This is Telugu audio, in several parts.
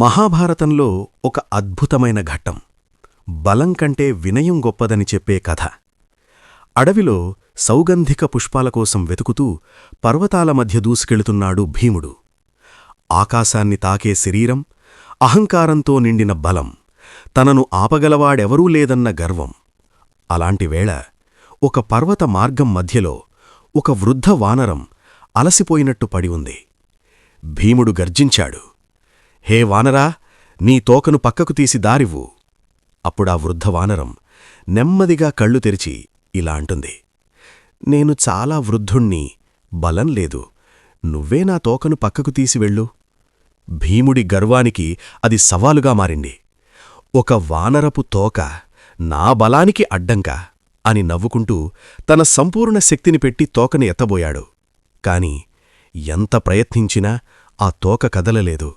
మహాభారతంలో ఒక అద్భుతమైన ఘట్టం. బలం కంటే వినయం గొప్పదని చెప్పే కథ. అడవిలో సౌగంధిక పుష్పాల కోసం వెతుకుతూ పర్వతాల మధ్య దూసుకెళుతున్నాడు భీముడు. ఆకాశాన్ని తాకే శరీరం అహంకారంతో నిండిన బలం తనను ఆపగలవాడెవరూ లేదన్న గర్వం. అలాంటివేళ ఒక పర్వత మార్గం మధ్యలో ఒక వృద్ధ వానరం అలసిపోయినట్టు పడి ఉంది. భీముడు గర్జించాడు. హే వానరా నీ తోకను పక్కకు తీసి దారివ్వు. అప్పుడా వృద్ధ వానరం నెమ్మదిగా కళ్ళు తెరిచి ఇలా అంటుంది నేను చాలా వృద్ధుణ్ణి బలం లేదు నువ్వే నా తోకను పక్కకు తీసి వెళ్ళు. భీముడి గర్వానికి అది సవాలుగా మారింది ఒక వానరపు తోక నా బలానికి అడ్డంకా అని నవ్వుకుంటూ తన సంపూర్ణ శక్తిని పెట్టి తోకని ఎత్తబోయాడు కాని ఎంత ప్రయత్నించినా ఆ తోక కదలలేదు.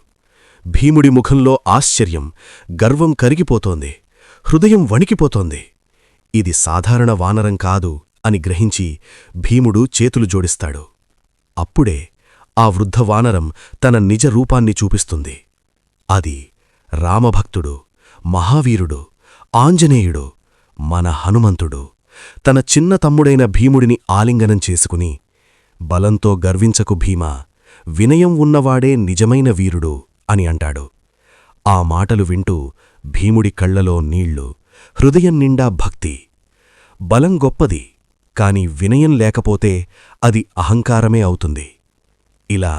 భీముడి ముఖంలో ఆశ్చర్యం గర్వం కరిగిపోతోంది హృదయం వణికిపోతోంది. ఇది సాధారణ వానరం కాదు అని గ్రహించి భీముడు చేతులు జోడిస్తాడు. అప్పుడే ఆ వృద్ధ వానరం తన నిజ రూపాన్ని చూపిస్తుంది. అది రామభక్తుడు మహావీరుడు ఆంజనేయుడు మన హనుమంతుడు. తన చిన్న తమ్ముడైన భీముడిని ఆలింగనం చేసుకుని బలంతో గర్వించకు భీమా వినయం ఉన్నవాడే నిజమైన వీరుడు. అని అంటాడు. ఆ మాటలు వింటూ భీముడి కళ్ళలో నీళ్ళు హృదయం నిండా భక్తి. బలం గొప్పది కాని వినయం లేకపోతే అది అహంకారమే అవుతుంది. ఇలా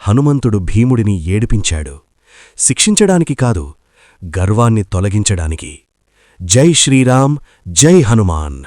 హనుమంతుడు భీముడిని ఏడిపించాడు. శిక్షించడానికి కాదు గర్వాన్ని తొలగించడానికి. జై శ్రీరామ్ జై హనుమాన్.